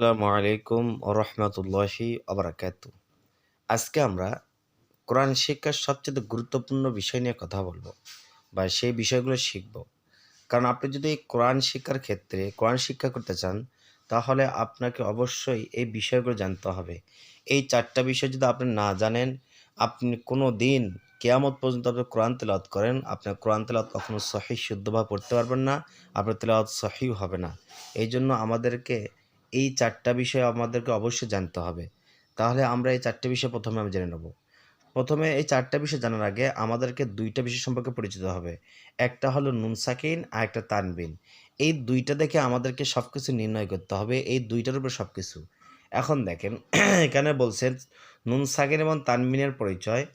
আসসালামু আলাইকুম রহমতুল্লাহি আবরাকাত আজকে আমরা কোরআন শিক্ষার সবচেয়ে গুরুত্বপূর্ণ বিষয় নিয়ে কথা বলব বা সেই বিষয়গুলো শিখব। কারণ আপনি যদি কোরআন শিক্ষার ক্ষেত্রে কোরআন শিক্ষা করতে চান, তাহলে আপনাকে অবশ্যই এই বিষয়গুলো জানতে হবে। এই চারটা বিষয় যদি আপনি না জানেন, আপনি কোনো দিন কেয়ামত পর্যন্ত আপনি কোরআন তেলাওয়াত করেন, আপনার কোরআন তেলাওয়াত কখনো সহি, শুদ্ধভাবে পড়তে পারবেন না, আপনার তেলাওয়াত সহিও হবে না। এই জন্য আমাদেরকে এই চারটা বিষয় আমাদেরকে অবশ্যই জানতে হবে। তাহলে আমরা এই চারটে বিষয় প্রথমে আমি জেনে নেব। প্রথমে এই চারটা বিষয় জানার আগে আমাদেরকে দুইটা বিষয় সম্পর্কে পরিচিত হবে। একটা হলো নুন সাকিন, আর একটা তানবিন। এই দুইটা দেখে আমাদেরকে সব কিছু নির্ণয় করতে হবে, এই দুইটার উপরে সব কিছু এখন দেখেন, এখানে বলছেন নুন সাকিন এবং তানবিনের পরিচয়।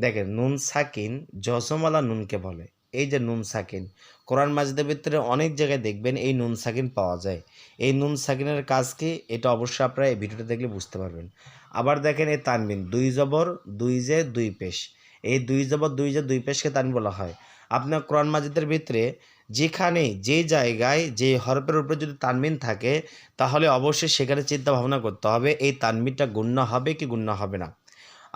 দেখেন, নুন সাকিন জসমওয়ালা নুনকে বলে। এই যে নুন সাকিন, কোরআন মাজিদের ভিতরে অনেক জায়গায় দেখবেন এই নুন সাকিন পাওয়া যায়। এই নুন সাকিনের কাজ কি? এটা অবশ্যই আপনারা এই ভিডিওটা দেখলে বুঝতে পারবেন। আবার দেখেন এই তানবিন, দুই জবর, দুই যে, দুই পেশ। এই দুই জবর, দুই যে, দুই পেশকে তান বলা হয়। আপনার কোরআন মাজিদের ভিতরে যেখানে, যে জায়গায়, যে হরফের উপরে যদি তানমিন থাকে, তাহলে অবশ্যই সেখানে চিন্তা ভাবনা করতে হবে, এই তানমিনটা গুণ্য হবে কি গুণ্য হবে না।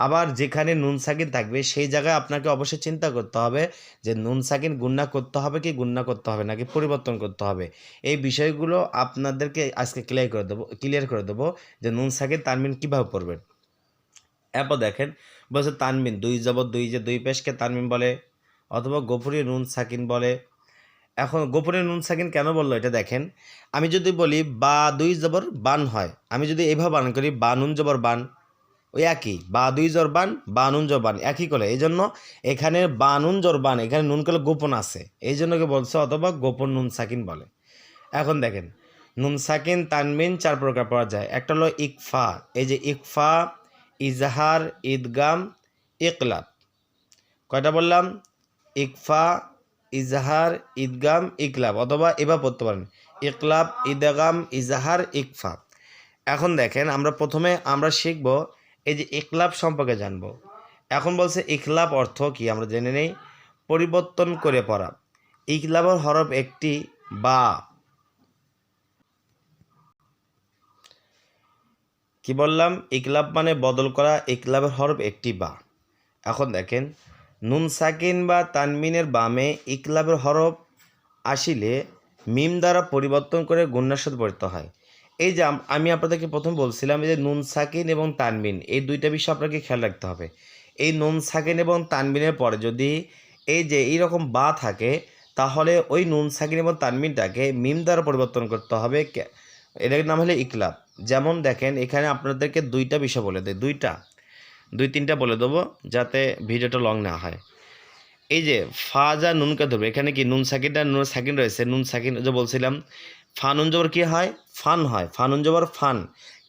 আবার যেখানে নুন সাকিন থাকবে, সেই জায়গায় আপনাকে অবশ্যই চিন্তা করতে হবে যে নুন সাকিন গুন্না করতে হবে কি গুন্না করতে হবে নাকি পরিবর্তন করতে হবে। এই বিষয়গুলো আপনাদেরকে আজকে ক্লিয়ার করে দেবো ক্লিয়ার করে দেবো যে নুন সাকিন তানমিন কীভাবে পড়বেন এরপর দেখেন, বলছে তানমিন দুই জবর, দুই যে দুই পেশকে তানমিন বলে অথবা গোপনীয় নুন সাকিন বলে। এখন গোপনীয় নুন সাকিন কেন বলল এটা দেখেন, আমি যদি বলি বা দুই জবর বান হয়, আমি যদি এইভাবে বান করি, বা নুন জবর বান ওই একই, বা দুই জরবান বা নুন জরবান একই করে। এই জন্য এখানে বা নুন জরবান এখানে নুন কলে গোপন আছে। এই জন্য কি বলছে অথবা গোপন নুন সাকিন বলে। এখন দেখেন, নুন সাকিন, তানমিন, চার প্রকার পাওয়া যায়। একটা হলো ইকফা, এই যে ইকফা, ইজহার, ঈদগাম, ইকলাব। কয়টা বললাম? ইকফা, ইজহার, ঈদগাম, ইকলাব, অথবা এবার পড়তে পারেন। ইকলাব, ঈদগাম, ইজহার, ইকফা। এখন দেখেন, আমরা প্রথমে আমরা শিখব এই যে ইকলাব সম্পর্কে জানব। এখন বলছে ইকলাব অর্থ কি? আমরা জেনে নেই। পরিবর্তন করে পড়া। ইকলাবের হরফ একটি বা। কি বললাম? ইকলাব মানে বদল করা। ইকলাবের হরফ একটি বা। এখন দেখেন, নুন সাকিন বা তানমিনের বামে ইকলাবের হরফ আসিলে মিম দ্বারা পরিবর্তন করে গুন্নার পড়তে হয়। এই যে আমি আপনাদেরকে প্রথম বলছিলাম যে নুন, সাকিন এবং তানবিন, এই দুইটা বিষয় আপনাকে খেয়াল রাখতে হবে। এই নুন, সাকিন এবং তানবিনের পরে যদি এই যে এইরকম বা থাকে, তাহলে ওই নুন, সাকিন এবং তানবিনটাকে মিম দ্বারা পরিবর্তন করতে হবে। এটার নাম হলে ইকলাব। যেমন দেখেন, এখানে আপনাদেরকে দুইটা বিষয় বলে দেয় দুইটা, দুই, তিনটা বলে দেবো যাতে ভিডিওটা লং না হয়। এই যে ফা যা নুনকে ধরবে, এখানে কি নুন, সাকিনটা নুন, সাকিন রয়েছে? নুন, সাকিন যে বলছিলাম ফানুন জবর কী হয়? ফান হয়। ফানুন জবর ফান।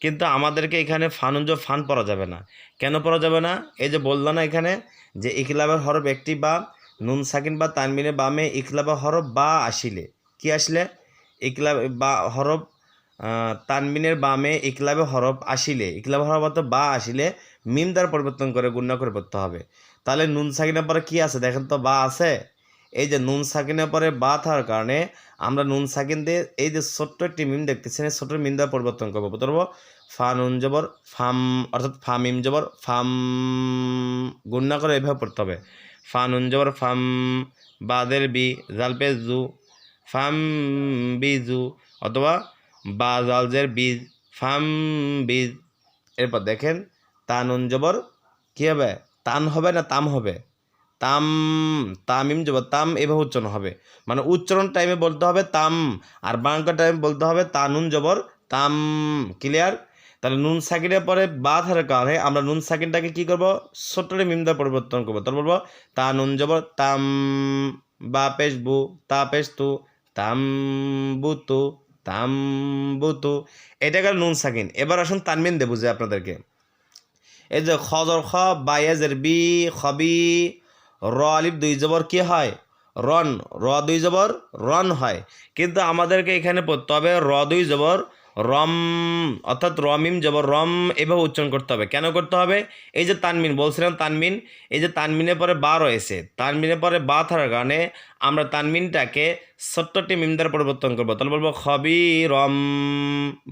কিন্তু আমাদেরকে এখানে ফানুন জবর ফান পড়া যাবে না। কেন পড়া যাবে না? এই যে বললাম না এখানে যে ইকলাবের হরফ একটি বা, নুন, সাকিন বা তানমিনের বামে ইকলাবের হরফ বা আসিলে। কি আসলে? ইকলাব বা হরফ তানমিনের বামে ইকলাবে হরফ আসিলে। ইকলাব হরফ অর্থ বা আসিলে মিম দ্বারা পরিবর্তন করে গুণা করে পড়তে হবে। তাহলে নুন, সাকিনের পরে কি আছে? দেখেন তো বা আছে। এই যে নুন সাকিনের পরে বা থাকার কারণে আমরা নুন সাকিন দিয়ে এই যে ছোট্ট একটি মিম দেখতেছেন, এই ছোট্ট মিম দ্বারা পরিবর্তন করব। ধরবো ফা নুন জবর, ফাম অর্থাৎ ফা মিম জবর, ফাম গুন্না করে এভাবে পড়তে হবে। ফা নুন জবর, ফাম বাদের বি জালপে জু, ফাম বি জু, অথবা বা জালজের বীজ ফাম বীজ এরপর দেখেন তা নুন জবর কী হবে? তান হবে না তাম হবে? তাম, তামিম যাব তাম এভাবে উচ্চারণ হবে। মানে উচ্চারণ টাইমে বলতে হবে তাম, আর বাংলা টাইমে বলতে হবে তা নুন জবর তাম। ক্লিয়ার তাহলে নুন সাকিনের পরে বা থাকার কারণে আমরা নুন সাকিনটাকে কী করব? ছোট্টরে মিমদা পরিবর্তন করব। তারপর বলব, তা নুন জবর তাম, বা পেশ বু, তা পেশ তু, তাম বু তু, তাম বু তু। এটা গেল নুন সাকিন। এবার আসুন তানমিন দেবো যে আপনাদেরকে। এই যে খজর খ বায়েজের বি খবি র আলিফ দুই জবর কি হয়? রন। র দুই জবর রন হয়। কিন্তু আমাদেরকে এখানে পড়তে হবে র দুই জবর রম, অর্থাৎ রমিম জবর রম এভাবে উচ্চারণ করতে হবে। কেন করতে হবে? এই যে তানমিন, বলছিলাম তানমিন, এই যে তানমিনের পরে বা রয়েছে। তানমিনের পরে বা থাকার কারণে আমরা তানমিনটাকে ছোট্টটি মিম দ্বারা পরিবর্তন করব। তাহলে বলব খবি রম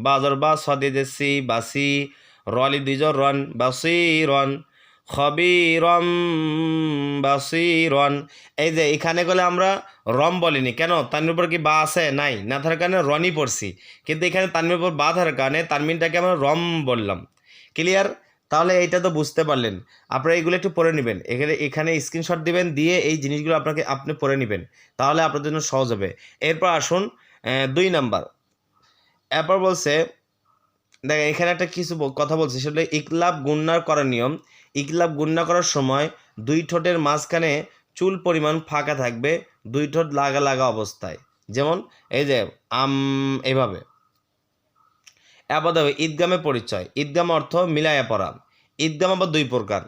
বাজর বা সদি দেশি বাসি রলি দুইজর রন, বাসি রন। খবিরম বাসিরন। এই যে এখানে গেলে আমরা রম বলিনি। কেন? তানমির উপর কি বা আছে? নাই। না থাকার কারণে রনই পড়ছি। কিন্তু এখানে তানমির উপর বা থাকার কারণে তানমিনটাকে আমরা রম বললাম। ক্লিয়ার তাহলে এইটা তো বুঝতে পারলেন। আপনারা এইগুলো একটু পড়ে নেবেন। এখানে এখানে স্ক্রিনশট দিবেন, দিয়ে এই জিনিসগুলো আপনাকে আপনি পড়ে নেবেন। তাহলে আপনার জন্য সহজ হবে। এরপর আসুন দুই নাম্বার। এরপর বলছে দেখ এখানে একটা কিছু কথা বলছে। সেটা ইকলাব গুন্নার করার নিয়ম। ইকলাব গুন্না করার সময় দুই ঠোঁটের মাঝখানে চুল পরিমাণ ফাঁকা থাকবে, দুই ঠোঁট লাগা লাগা অবস্থায়। যেমন এই যে, আম, এভাবে। এবার দেখো, ঈদগামে পরিচয়। ঈদগাম অর্থ মিলাইয়া পড়া। ঈদগাম আবার দুই প্রকার।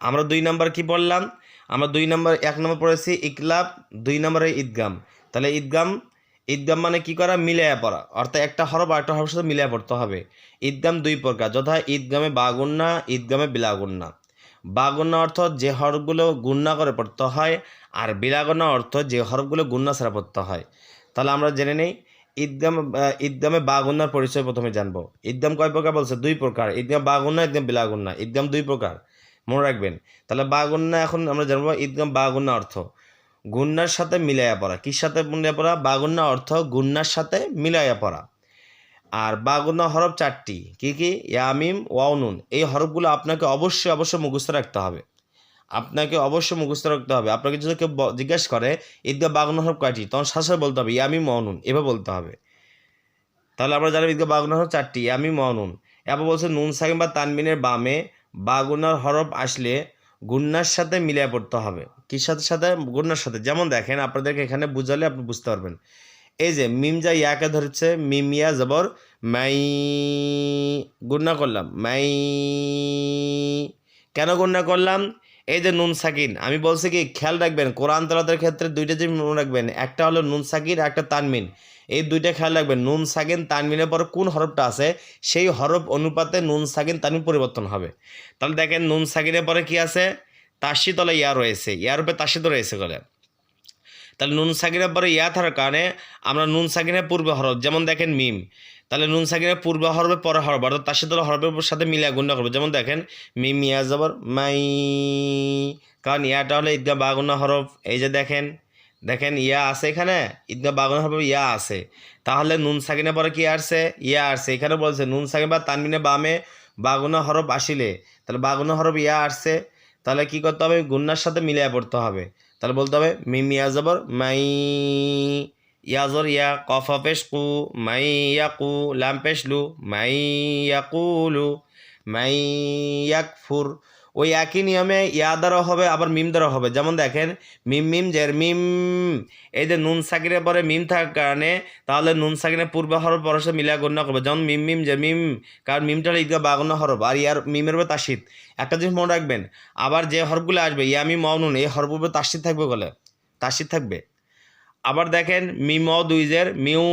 আমরা দুই নাম্বার কি পড়লাম? আমরা দুই নম্বর, এক নম্বর পড়েছি ইকলাব, দুই নম্বরে ঈদগাম। তাহলে ঈদগাম ঈদগাম মানে কি করা? মিলাইয়া পড়া। অর্থাৎ একটা হরফ আর একটা হরফের সাথে মিলাইয়া পড়তে হবে। ঈদগাম দুই প্রকার। যথা ঈদগামে বাগুন্না, ঈদগামে বিলাগুন্না। বাগুন্না অর্থ যে হরফগুলো গুন্না করে পড়তে হয় আর বিলাগুন্না অর্থ যে হরফগুলো গুন্না ছাড়া পড়তে হয়। তাহলে আমরা জেনে নেই ঈদগাম আহ, ঈদগামে বাগুন্নার পরিচয় প্রথমে জানব। ঈদগাম কয় প্রকার বলছে? দুই প্রকার। ঈদগাম বাগুন্না ঈদগাম বিলাগুন্না ঈদগাম দুই প্রকার। মনে রাখবেন। তাহলে বাগুন্না এখন আমরা জানব ঈদগাম বাগুন্না অর্থ। গুন্নার সাথে মিলাইয়া পড়া। কির সাথে মিলাইয়া পড়া? বাগুন্না অর্থ গুন্নার সাথে মিলাইয়া পড়া। আর বাগুন্না হরফ চারটি। কি কি? ইয়ামিম ওয়াউনুন এই হরফগুলো আপনাকে অবশ্যই অবশ্যই মুখস্থ রাখতে হবে। আপনাকে অবশ্যই মুখস্থ রাখতে হবে। আপনাকে যদি কেউ ব- জিজ্ঞেস করে ঈদগাহ বাগুন্না হরফ কয়টি? তখন সাথে বলতে হবে ইয়ামিম ওয়াউনুন এভাবে বলতে হবে। তাহলে আমরা জানি ঈদগাহ বাগুন্না হরফ চারটি। ইয়ামিম ওয়াউনুন এবার বলছে, নুন সাকিম বা তানমিনের বামে বাগুনার হরফ আসলে গুন্নার সাথে মিলিয়ে পড়তে হবে। কির সাথে সাথে? গুন্নার সাথে। যেমন দেখেন, আপনাদেরকে এখানে বুঝালে আপনি বুঝতে পারবেন। এই যে মিম যা ইয়াকে ধরেছে, মিম ইয়া জবর, মাই গুন্না করলাম, মাই, কেন গুন্না করলাম? এই যে নুন সাকিন, আমি বলছি কি, খেয়াল রাখবেন, কোরআন তলাতের ক্ষেত্রে দুইটা জিনিস মনে রাখবেন, একটা হলো নুন সাকিন একটা তানমিন। এই দুইটা খেয়াল রাখবেন, নুন সাকিন, তানমিনের পর কোন হরফটা আছে, সেই হরফ অনুপাতে নুন সাকিন, তানমিন পরিবর্তন হবে। তাহলে দেখেন নুন সাকিনের পরে কি আছে? তাসি তলে ইয়া রয়েছে, ইয়ার উপরে তাসি তো রয়েছে বলে তাহলে নুন সাকিনের পরে ইয়া থাকার কারণে আমরা নুন সাকিনের পূর্বে হরফ, যেমন দেখেন মিম, তাহলে নুন সাকিনের পূর্বে হরফের পরে হরফ, অর্থাৎ তার সাথে হরফের সাথে মিলিয়ে গুণা করব। যেমন দেখেন, মিম, ইয়া, জবর, মাই, কারণ ইয়াটা হলো ঈদগাহ বাগুনা হরফ, এই যে দেখেন দেখেন ইয়া আছে এখানে ঈদগাহ বাগুনা হরফ ইয়া আছে। তাহলে নুন সাকিনের পরে কি আসছে? ইয়া আসছে। এখানে বলছে, নুন সাকিন বা তানমিনে বামে বাগুনা হরফ আসিলে, তাহলে বাগুনা হরফ ইয়া আসছে, তাহলে কি করতে হবে? গুন্নার সাথে মিলিয়ে পড়তে হবে। তাহলে বলতে হবে, মিম ইয়া জবর, মাই ইয়াজর ইয়া, কফ পেশ কু মাই ইয়া কু, লাম পেশ লু মাই ইয়াকুলু মাই ইয়াকফুর ওই একই নিয়মে ইয়া দ্বারা হবে, আবার মিম দ্বারা হবে। যেমন দেখেন, মিম মিম, জের, মিম। এই যে নুন সাকিনের পরে মিম থাকার কারণে, তাহলে নুন সাকিনের পূর্বে হরফ পরশে মিলিয়া গণ্য করবে। যেমন মিম মিম যে মিম, কারণ মিমটা হলো ঈদগাহ বাগন্য হরফ, আর ইয়ার মিমের উপরে তাসিদ একটা জিনিস মনে রাখবেন, আবার যে হরফগুলো আসবে ইয়ামি মৌনুন এই হরফের উপরে তাসিদ থাকবে বলে। তাসিদ থাকবে। আবার দেখেন, মিম দুইজের, মিউ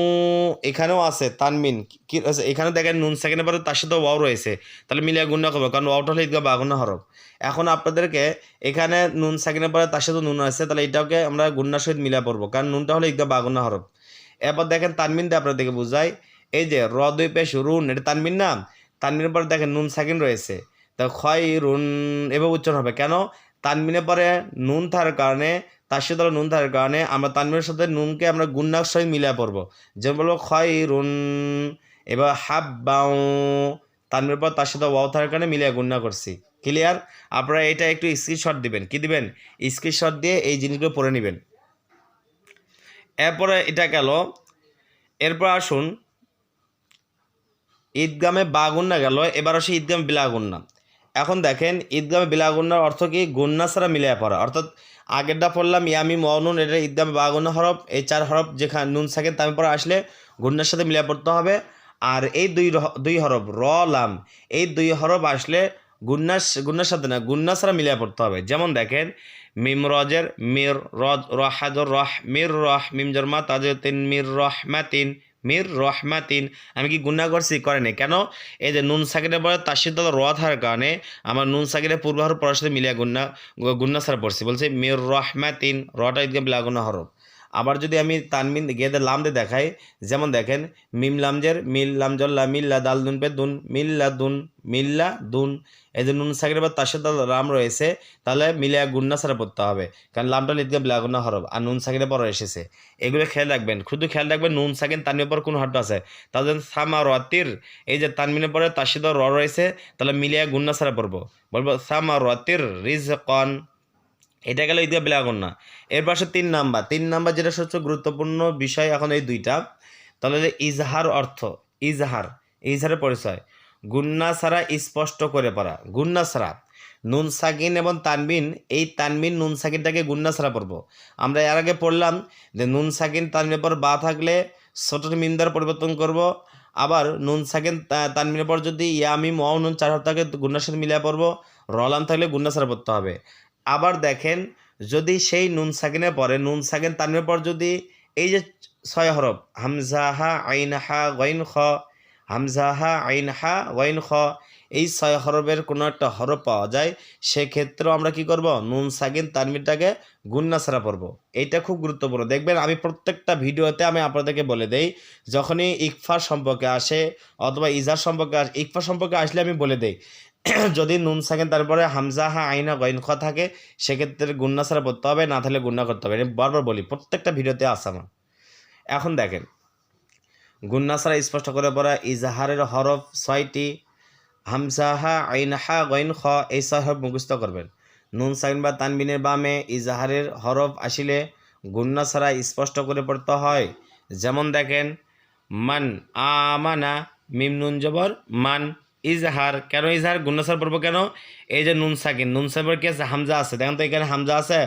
এখানেও আছে, তানমিন। কি আছে, এখানে দেখেন, নুন সেকেন্ডের পরে তার সাথে ওয়াও রয়েছে। তাহলে মিলিয়ে গুণা করবে কারণ ওয়াওটা হলে ঈদগাহ বাগুনা হরফ এখন আপনাদেরকে এখানে নুন সেকেন্ডের পরে তার সাথে নুন আছে, তাহলে এটাকে আমরা গুন্নার সহিত মিলিয়ে পড়ব, কারণ নুনটা হলে ঈদগাহ বাগুনা হরফ এরপর দেখেন, তানমিনটা আপনাদেরকে বুঝাই, এই যে র, দুই, পেশ, রুন, এটা তানমিন না? তানমিনের পরে দেখেন, নুন সেকেন্ড রয়েছে। তা ক্ষয় রুন, এভাবে উচ্চারণ হবে। কেন? তানমিনের পরে নুন থাকার কারণে সাথে নুন থাকার কারণে আমরা তানমিনের সাথে নুনকে আমরা গুন্নার সহিত মিলিয়ে পড়ব। যেমন বলব খয় রুন এবার হাব বাউ তানমিনের পর তার সাথে ওয়াও থাকার কারণে মিলিয়ে গুন্না করছি। ক্লিয়ার আপনারা এটা একটু স্ক্রিনশট দিবেন। কি দিবেন? স্ক্রিনশট দিয়ে এই জিনিসগুলো পড়ে নেবেন। এরপরে এটা গেল। এরপর আসুন। ঈদগামে বা গুন্না গেল। এবার আসে ঈদগামে বিলাগুন্না এখন দেখেন, ঈদগামে বিলাগুন্নার অর্থ কি? গুন্না ছাড়া মিলিয়ে পড়া। অর্থাৎ আগেরটা পড়লাম, ইয়ামি মনুন এটা ঈদগামে বাগুন্না হরফ, এই চার হরফ যেখানে নুন থাকে তামি পরে আসলে গুন্নার সাথে মিলিয়ে পড়তে হবে। আর এই দুই দুই হরফ, র, লাম, এই দুই হরফ আসলে গুন্নাস গুন্নার সাথে না গুন্না ছাড়া মিলিয়ে পড়তে হবে। যেমন দেখেন, মিম রজের, মির রজ, রহাজর রহ, মির রহ, মিম জর্মা তাজে তিন মির রহ তিন মির রহমাতিন। আমি কি গুন্না করছি করেনি কেন? এই যে নুন সাকিরে পরে তাসির দল র থাকার কারণে আমার নুন সাকিরে পূর্বাহর পড়ার সাথে মিলিয়া গুন্না গুন্না সারা পড়ছি। বলছে মির রহমাতিন রটা একদম লাগুনা হরফ। আবার যদি আমি তানমিন গেদে লাম দিয়ে দেখাই, যেমন দেখেন, মিম লামজের, মিল লামজল্লা, মিল্লা দাল দুন পে দুন, মিল্লা দুন মিল্লা দুন। এই যে নুন সাকির বা তার সাথে রাম রয়েছে, তাহলে মিলিয়া গুন্না ছাড়া পড়তে হবে। কারণ লামটা লিখতে ব্লাগুন্না হরফ আর নুন সাকিনের পর এসেছে। এগুলো খেয়াল রাখবেন, শুধু খেয়াল রাখবেন নুন সাকিন তানমিনের পর কোন হরফ আছে। তাহলে সামা রতির এই যে তানমিনের পরে তার সাথে র রয়েছে, তাহলে মিলিয়া গুন্না ছাড়া পড়ব। বলব সামা রতির রিজ কন এটা গেল ঈদগাহ বিলাগুন্না। এর পাশে তিন নাম্বার। তিন নাম্বার যেটা সবচেয়ে গুরুত্বপূর্ণ বিষয় এখন এই দুইটা, তাহলে ইজহার অর্থ। ইজহার, ইজহারের পরিচয়। গুন্না ছাড়া স্পষ্ট করে পড়া। গুন্না ছাড়া। নুন সাকিন এবং তানবিন, এই তানবিন, নুন সাকিনটাকে গুন্না ছাড়া পড়ব। আমরা এর আগে পড়লাম যে নুন সাকিন, তানবিনের পর বা থাকলে ছোট মিম দ্বারা পরিবর্তন করব। আবার নুন সাকিন তানবিনের পর যদি ইয়ামিম, ওয়াও, নুন চার থাকে গুন্নার সাথে মিলিয়ে পড়ব। রলাম থাকলে গুন্না ছাড়া পড়তে হবে। আবার দেখেন যদি সেই নুন সাকিনের পরে, নুন সাকিন তানবিনের পর যদি এই যে ছয় হরফ, হামজাহা আইন হা গইন খ হামজাহা আইন হা গইন খ এই ছয় হরফের কোনো একটা হরফ পাওয়া যায়, সেক্ষেত্রেও আমরা কি করব? নুন সাকিন তানমিরটাকে গুন্না ছাড়া পড়ব। এইটা খুব গুরুত্বপূর্ণ। দেখবেন আমি প্রত্যেকটা ভিডিওতে আমি আপনাদেরকে বলে দেই, যখনই ইকফা সম্পর্কে আসে অথবা ইজার সম্পর্কে আসে ইকফা সম্পর্কে আসলে আমি বলে দেই যদি নুন সাকেন তারপরে হামজা হা আইনা গইন খ থাকে, সেক্ষেত্রে গুন্না ছাড়া পড়তে হবে, না থাকলে গুন্না করতে হবে। বারবার বলি, প্রত্যেকটা ভিডিওতে আসা আমার। এখন দেখেন, গুন্না ছাড়া স্পষ্ট করে পড়া, ইজাহারের হরফ ছয়টি হামজাহা আইনহা গইন খ, এই হরফ মুখস্থ করবেন। নুন সাইন বা তানবিনের বামে ইজাহারের হরফ আসিলে গুন্না ছাড়া স্পষ্ট করে পড়তে হয়। যেমন দেখেন, মান আমানা মিম নুন জবর, মান ইজহার কেন ইজহার গুন্নাসার পড়ব কেন? এই যে নুন সাকিন, নুন সাহেবের কি আছে? হামজা আছে। দেখেন তো এখানে হামজা আছে।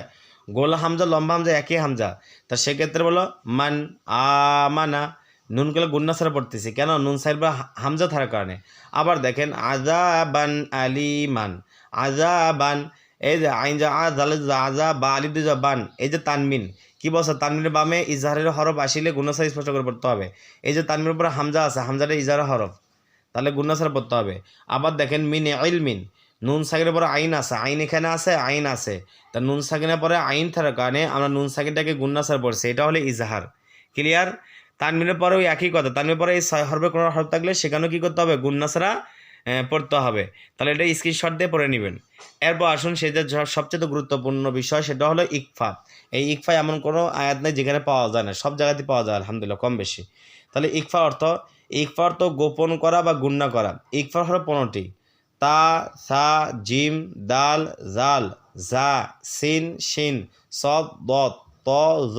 গোল হামজা, লম্বা হামজা, একই হামজা। তা সেক্ষেত্রে বলো, মান আমানা, নুন গেলে গুন্নাসারা পড়তেছি। কেন? নুন সাহেব হামজা থাকার কারণে। আবার দেখেন আজাবান আলিমান আজাবান এই যে আইন যা আজা বা আলি দু বান, এই যে তানমিন। কি বলছে? তানমিনের বামে ইজহারের হরফ আসিলে গুন্নাসার স্পষ্ট করে পড়তে হবে। এই যে তানমিনের উপরে হামজা আছে, হামজাটা ইজহারের হরফ। তাহলে গুন্নাসার পড়তে হবে। আবার দেখেন মিন ইলমিন, নুন সাকিনের পরে আইন আছে, আইন এখানে আছে, আইন আছে। তা নুন সাকিনের পরে আইন থাকার কারণে আমরা নুন সাকিনটাকে গুন্নাসার পড়ছি, এটা হলো ইজাহার। ক্লিয়ার তানমিনের পরেও একই কথা তানমিনের পরে এই ছয় কোনো হরফ থাকলে সেখানেও কী করতে হবে? গুন্নাসারা পড়তে হবে। তাহলে এটা স্ক্রিনশট দিয়ে পড়ে নেবেন। এরপর আসুন, সেটা সবচেয়ে গুরুত্বপূর্ণ বিষয়, সেটা হলো ইকফা। এই ইকফা এমন কোনো আয়াত নেই যেখানে পাওয়া যায় না, সব জায়গাতে পাওয়া যায়, আলহামদুলিল্লাহ, কম বেশি। তাহলে ইকফা অর্থ ইকফা তো গোপন করা বা গুন্না করা। ইকফার হলো পনেরোটি। তা, সা, জিম, দাল, জাল, জা, সিন, শিন সদ দত, ত, জ,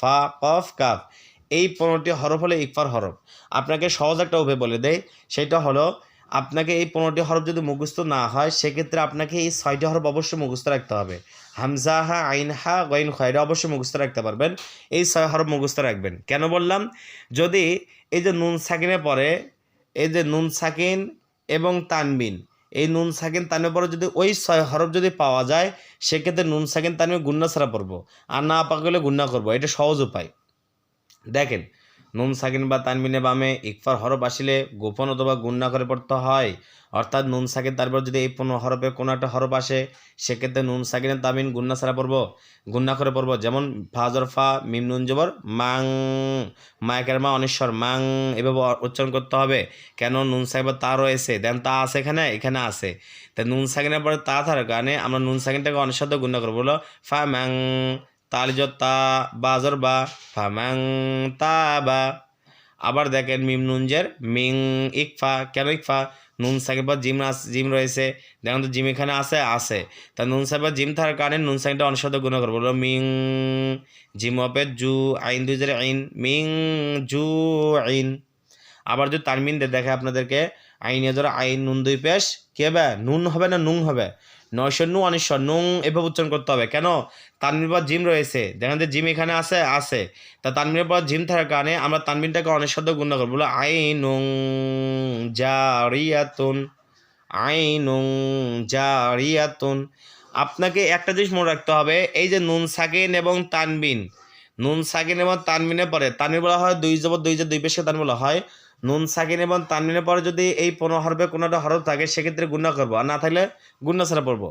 ফা, কফ, কাফ। এই পনেরোটি হরফ হলো ইকফার হরফ। আপনাকে সহজ একটা উপায় বলে দেয় সেটা হলো, আপনাকে এই পনেরোটি হরফ যদি মুখস্থ না হয়, সেক্ষেত্রে আপনাকে এই ছয়টি হরফ অবশ্যই মুখস্থ রাখতে হবে। হামজা হা, আইন হা, গইন খা এটা অবশ্যই মুখস্থ রাখতে পারবেন। এই ছয় হরফ মুখস্থ রাখবেন। কেন বললাম? যদি এই যে নুন সাকিনের পরে, এই যে নুন সাকিন এবং তানবিন, এই নুন সাকিন তানের পরে যদি ওই ছয় হরফ যদি পাওয়া যায়, সেক্ষেত্রে নুন সাকিন তানবিন গুন্না ছাড়া পড়ব। আর না পাক গেলে গুন্না করব, এটা সহজ উপায়। দেখেন নুন সাকিন বা তানবিনে বামে ইকফার হরফ আসিলে গোপন অথবা গুন্না করে পড়তে হয়। অর্থাৎ নুন সাকিন তারপর যদি এই পনেরো হরফে কোনো একটা হরফ আসে, সেক্ষেত্রে নুন সাকিনের তামিন গুন্না ছাড়া পড়ব গুন্না করে পড়ব। যেমন ফাজর ফা, মিম নুন জবর, মাং, মায়কের মা অনেশ্বর, মাং এভাবে উচ্চারণ করতে হবে। কেন নুন সাহেবের তা রয়েছে? দেন তা আছে এখানে এখানে আছে। তা নুন সাকিনের পরে তা থাকার কারণে আমরা নুন সাকিনটাকে সাথে গুন্না করব। বলো, ফা ম্যাং তালিজ তা বাজর বা ফামাং তা বা আবার দেখেন মিম নুনজের মিং ইকফা, কেন ইকফা? নুন সাহেব বা জিম জিম রয়েছে। দেখেন তো জিম এখানে আছে আছে। তা নুন সাহেব জিম থাকার কারণে নুন সাহেবটা অনেক সাথে গুণ করব। বলো, মিং জিম অপে জু আইন দুজের আইন, মিং জু আইন। আবার যদি তানমিন দেখে আপনাদেরকে, আইনে ধরো আইন, নুন দুই পেশ, কি হবে? নুন হবে না নুন হবে? নয়শো নু অনিশ্বর নুং এভাবে উচ্চারণ করতে হবে। কেন? তানমিনের পর জিম রয়েছে। দেখেন যে জিম এখানে আছে আছে। তা তানমিনের পর জিম থাকার কারণে আমরা তানমিনটাকে অনেক শব্দ গুণ করব। বলো, আইনুং জারিয়াতুন আইনুং জারিয়াতুন। আপনাকে একটা জিনিস মনে রাখতে হবে, এই যে নুন, সাকিন এবং তানবিন। নুন, সাকিন এবং তানবিনের পরে তানবিন বলা হয় দুই জবর, দুই যে দুই পেশে তান বলা হয়। নুন সাকিন এবং তানমিনের পরে যদি এই পনেরো হরবে, কোনো একটা হরফ থাকে, সেক্ষেত্রে গুণা করব। আর না থাকলে গুণা ছাড়া পড়ব।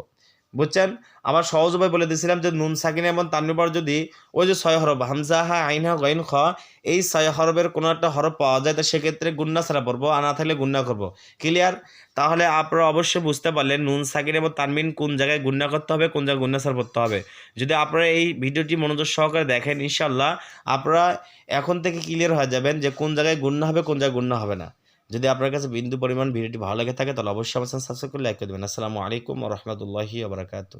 বুঝছেন? আবার সহজ উপায় বলে দিয়েছিলাম যে নুন, সাকিন এবং তানমিন পর যদি ওই যে ছয় হরফ, হামজা, হা, আইন, হা, গইন, খ, এই ছয় হরফের কোনো একটা হরফ পাওয়া যায়, তো সেক্ষেত্রে গুন্না ছাড়া পড়ব, আর না থাকলে গুন্না করব। ক্লিয়ার তাহলে আপনারা অবশ্যই বুঝতে পারলেন নুন, সাকিন এবং তানমিন কোন জায়গায় গুন্না করতে হবে, কোন জায়গায় গুন্না ছাড়া পড়তে হবে। যদি আপনারা এই ভিডিওটি মনোযোগ সহকারে দেখেন ইনশাল্লাহ আপনারা এখন থেকে ক্লিয়ার হয়ে যাবেন যে কোন জায়গায় গুন্না হবে, কোন জায়গায় গুন্না হবে না। যদি আপনার কাছে বিন্দু পরিমাণ ভিডিওটি ভালো লেগে থাকে, তাহলে অবশ্যই আমার সাবস্ক্রাইব করে লাইক করে দেবেন। আসসালামু আলাইকুম রহমতুল্লাহি আবরাকাতু